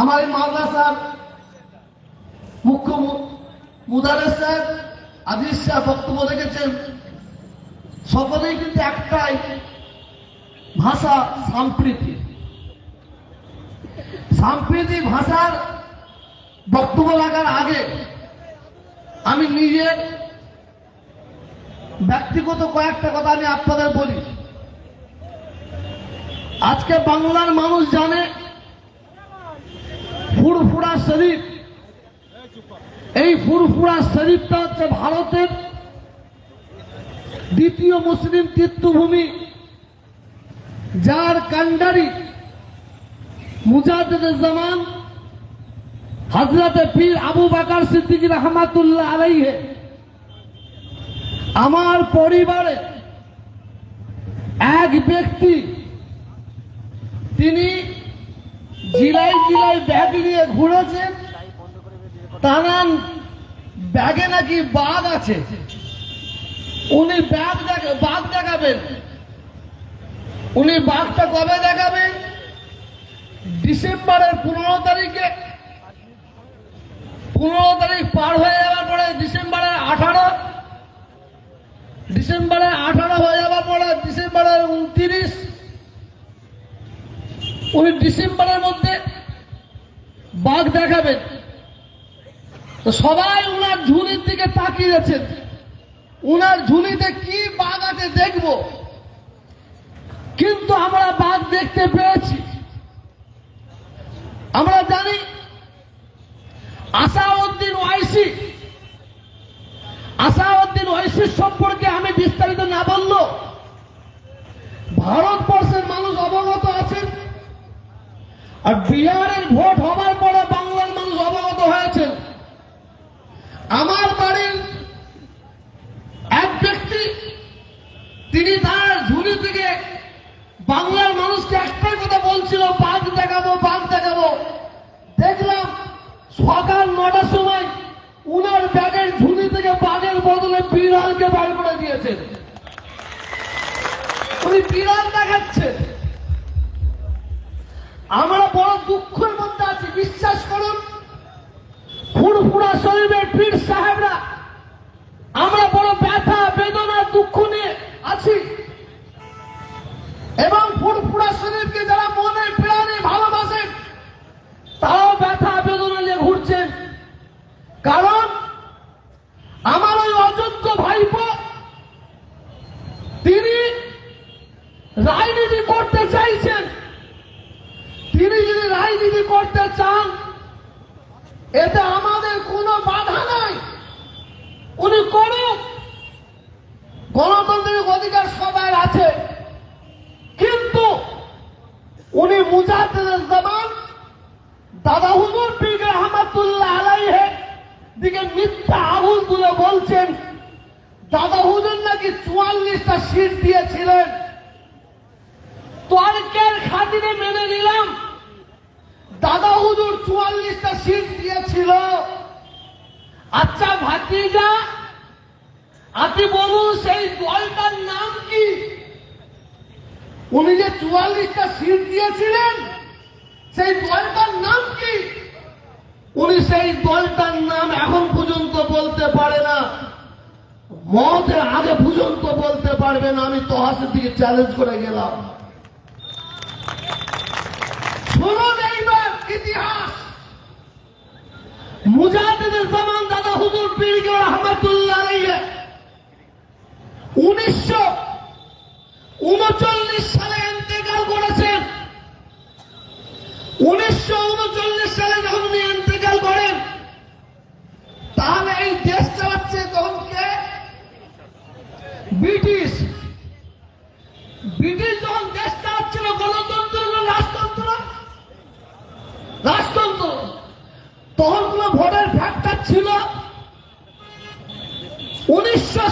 আমার এই মাদ্রাসার মুখ্য মুদারের সাহেব আজিজ সাহেব বক্তব্য রেখেছেন। সকলেই কিন্তু একটাই ভাষা, সাম্প্রীতি। সাম্প্রীতি ভাষার বক্তব্য রাখার আগে আমি নিজের ব্যক্তিগত কয়েকটা কথা আমি আপনাদের বলি। আজকে বাংলার মানুষ জানে, ফুরফুরা শরীফ। এই ফুরফুরা শরীফটা হচ্ছে ভারতের দ্বিতীয় মুসলিম তীর্থভূমি, যার কান্ডারি মুজাহিদ জামান হজরত পীর আবু বাকার সিদ্দিক রহমাতুল্লাহ আলাইহে। আমার পরিবারে এক ব্যক্তি তিনি জেলায় জেলায় ব্যাগ নিয়ে ঘুরেছেন। তানান ব্যাগে নাকি বাঘ আছে। উনি ব্যাগ বাঘ দেখাবেন। উনি বাঘটা কবে দেখাবেন? ডিসেম্বরের পনেরো তারিখে। পনেরো তারিখ পার হয়ে যাওয়ার পরে ডিসেম্বরের আঠারো। ডিসেম্বরের আঠারো হয়ে যাওয়ার পরে ডিসেম্বরের উনত্রিশ। উনি ডিসেম্বরের মধ্যে বাঘ দেখাবেন। তো সবাই উনার ঝুলির দিকে তাকিয়েছেন উনার ঝুলিতে কি বাঘ আছে দেখব। কিন্তু আমরা বাঘ দেখতে পেয়েছি। আমরা জানি আসাউদ্দিন ওয়াইসি, আসাউদ্দিন ওয়াইসির সম্পর্কে আমি বিস্তারিত না বলল ভারতবর্ষের মানুষ অবগত আছেন। আর বিহারের ভোট হবার পরে বাংলার মানুষ অবগত হয়েছেন আমার বাড়ির এক ব্যক্তি, তিনি তার ঝুলি থেকে বাংলার মানুষকে একটাই কথা বলছিল, বাঘ দেখাবো বাঘ দেখাবো। দেখলাম সকাল নটার সময় উনার ব্যাগের ঝুলি থেকে বাঘের বদলে বিড়ালকে বার করে দিয়েছেন। উনি বিড়াল দেখাচ্ছেন। আমরা বড় দুঃখের মধ্যে আছি, বিশ্বাস করুন। ফুরফুরা শরীফের পীর সাহেবরা, আমরা বড় ব্যথা, বেদনা, দুঃখ নিয়ে আছি। এবং ফুরফুরা শরীফকে যারা মনে প্রাণে ভালোবাসেন তারাও ব্যথা বেদনা নিয়ে ঘুরছেন কারণ আমার ওই অযোগ্য ভাইপো তিনি রাজনীতি করতে চাইছেন তিনি যদি রাজনীতি করতে চান এতে আমাদের কোনো বাধা নাই উনি করুক গণতান্ত্রিক অধিকার সবার আছে কিন্তু উনি মুজাহিদের জামান দাদা হুজুর পীর রহমাতুল্লাহ আলাইহে দিকে মিথ্যা আগুন তুলে বলছেন দাদা হুজুর নাকি চুয়াল্লিশটা সিট দিয়েছিলেন? তর্কের খাতিরে মেনে নিলাম। দাদা হুজুর চুয়াল্লিশটা সিট দিয়েছিল। আচ্ছা ভাতিজা আপনি বলুন সেই দলটার নাম কি? উনি যে চুয়াল্লিশটা সিট দিয়েছিলেন, সেই দলটার নাম কি? উনি সেই দলটার নাম এখন পর্যন্ত বলতে পারে না। মতের আগে পর্যন্ত বলতে পারবেন আমি তহাসের দিকে চ্যালেঞ্জ করে গেলাম। শুনুন এইবার, ইতিহাস। মুজাহিদের জামান দাদা হুজুর পীরকে রহমতুল্লাহ উনিশশো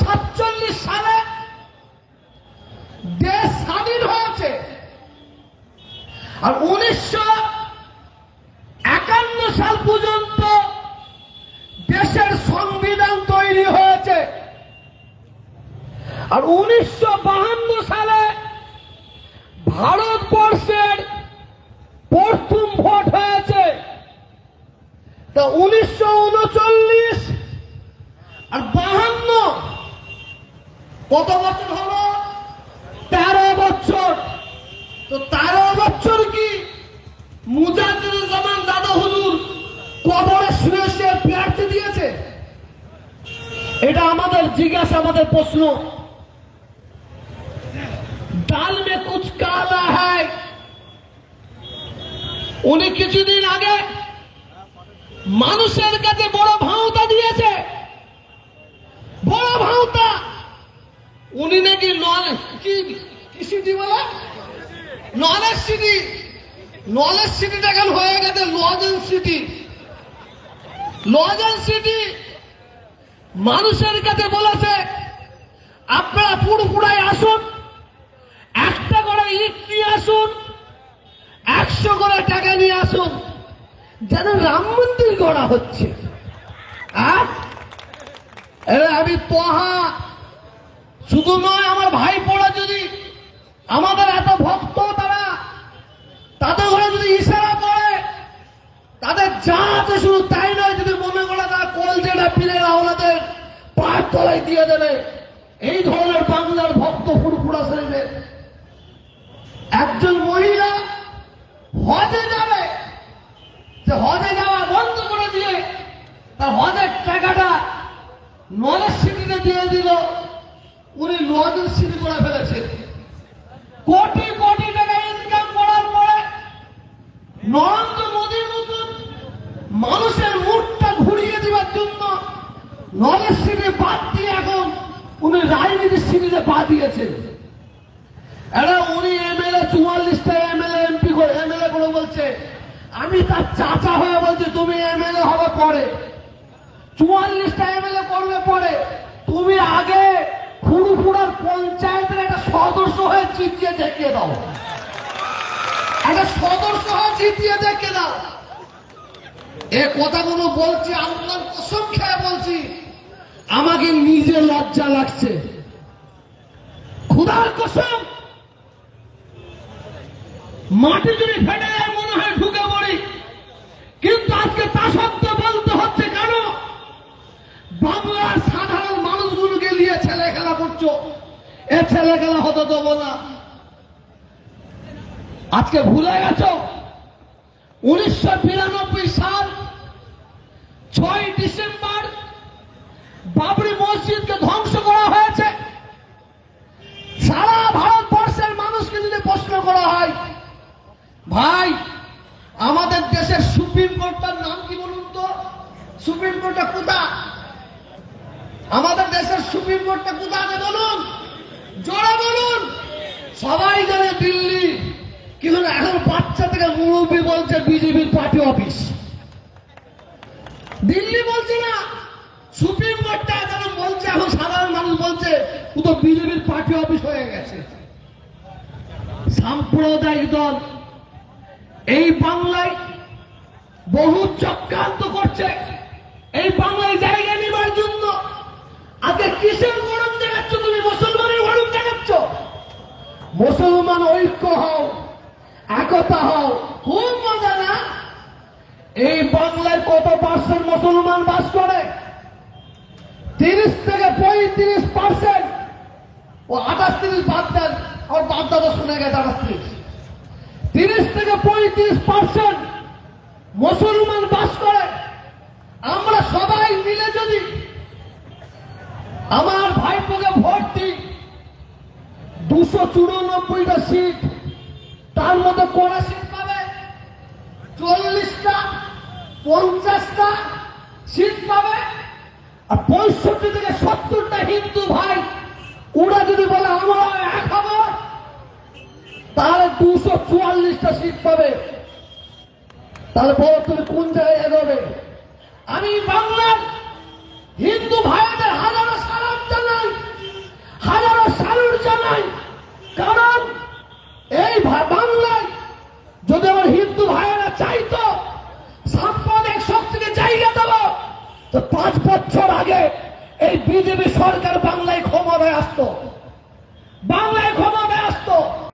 সাতচল্লিশ সালে দেশ স্বাধীন হয়েছে। আর উনিশশো একান্ন সাল পর্যন্ত দেশের সংবিধান তৈরি হয়েছে। আর উনিশশো সালে ভারতবর্ষের প্রথম ভোট হয়েছে। তা উনিশশো কত বছর হলো? তেরো বছর। তো তেরো বছর কি মুজাহিদুজ্জামান দাদা হুজুর কবরে শুয়ে শুয়ে দিয়েছে? এটা আমাদের জিজ্ঞাসা, আমাদের প্রশ্ন। ডাল মে কুচ কালা হ্যায়। উনি কিছুদিন আগে মানুষের কাছে বড় ভাওতা দিয়েছে বড় ভাওতা উনি নাকি নল কি কি সিটি বলে? নলেজ সিটি নলেজ সিটিটা এখন হয়ে গেছে লজেন সিটি লজেন সিটি মানুষের কাছে বলেছে, আপনারা পুরোপুরাই আসুন, একটা করে ইট নিয়ে আসুন, একশো করে টাকা নিয়ে আসুন, যেন রাম মন্দির গড়া হচ্ছে। আর আমি তোহা শুধু নয়, আমার ভাই পড়া যদি আমাদের এত ভক্ত তারা তাদের ঘরে যদি ইশারা করে, তাদের যা আছে শুধু তাই নয়, যদি মনে করে তারা কলজেটা পিলে ওনাদের পায়ের তলায় দিয়ে দেবে, এই ধরনের বাংলার ভক্ত ফুরফুরা শ্রেণির একজন মহিলা হজে যাবে যে হজে যাওয়া বন্ধ করে দিয়ে তার হজের টাকাটা নলেজ সিটিতে দিয়ে দিল। উনি নলেজ সিটি করে ফেলেছেন। কোটি কোটি টাকা ইনকাম করার পরে নরেন্দ্র মোদীর মতন মানুষের মুখটা ঘুরিয়ে দেওয়ার জন্য নলেজ সিটি বাদ দিয়ে এখন উনি রাজনীতির সিটিতে পা দিয়েছেন। এটা উনি এমএলএ, চুয়াল্লিশটা এমএলএ, এমপি করে, এমএলএ করে বলছে, আমি তার চাচা হয়ে বলছি, তুমি এমএলএ হবে পরে। চুয়াল্লিশটা এমএলএ করবে পরে। তুমি আগে ফুরুপুরার পঞ্চায়েতের একটা সদস্য হয়ে জিতিয়ে দেখিয়ে দাও। একটা সদস্য হয়ে জিতিয়ে দেখিয়ে দাও। এ কথাগুলো বলছি, আল্লাহর কসম খেয়ে বলছি, আমাকে নিজে লজ্জা লাগছে। খুদার কসম, মাটি যদি ফেটে যায়, মনে হয় ঢুকে পড়ি। কিন্তু আজকে তা সত্ত্বেও বলতে হচ্ছে কেন? বাংলার ছেলে করছ। এ ছেলে হতে দেবো না। আজকে ভুলে গেছো? উনিশশো সাল, ছয় ডিসেম্বর, বাবরি মসজিদকে ধ্বংস করা হয়েছে। সারা ভারতবর্ষের মানুষকে যদি প্রশ্ন করা হয়, ভাই, আমাদের দেশের সুপ্রিম কোর্টটার নাম কি বলুন তো? সুপ্রিম কোর্টটা কোথা আমাদের দেশের সুপ্রিম কোর্টটা কোথা আছে বলুন, জোরে বলুন। সবাই জানে দিল্লি, কিন্তু এখন বাচ্চা থেকে মুরব্বী বলছে বিজেপির পার্টি অফিস। দিল্লি বলছে না, সুপ্রিম কোর্টটা যেন বলছে, এখন সাধারণ মানুষ বলছে, ও তো বিজেপির পার্টি অফিস হয়ে গেছে। সাম্প্রদায়িক দল, এই বাংলায় বহু চক্রান্ত করছে। এই বাংলায় জায়গা আজকে কিসের গরম দেখাচ্ছ তুমি? মুসলমানের গরম দেখাচ্ছ? মুসলমান ঐক্য হও একতা হও। খুব মজা না? এই বাংলায় কত পার্সেন্ট মুসলমান বাস করে? তিরিশ থেকে পঁয়ত্রিশ পার্সেন্ট ও আঠাশ তিরিশ বাদ দেন আমার বাদ দাদা শুনে গেছে আঠাশ তিরিশ। তিরিশ থেকে পঁয়ত্রিশ পার্সেন্ট মুসলমান বাস করে। আমরা সবাই মিলে যদি আমার ভাইপোকে ভোট দিই। দুশো চুরানব্বইটা সিট, তার মধ্যে কটা সিট পাবে? চল্লিশটা, পঞ্চাশটা সিট পাবে? আর পঁয়ষট্টি থেকে সত্তরটা হিন্দু ভাই, ওরা যদি বলে আমরা এক হব, তাহলে দুশো চুয়াল্লিশটা সিট পাবে। তাহলে বলো তুমি কোন জায়গায় এগোবে আমি বাংলার হিন্দু ভাইদের হাজারো সালাম জানাই হাজারো সালুট জানাই কারণ এই ভা- বাংলায় যদি আমার হিন্দু ভাইয়েরা চাইতো সাম্প্রদায়িক শক্তিকে জায়গা দেব তো পাঁচ বছর আগে এই বিজেপি সরকার বাংলায় ক্ষমতায় আসতো।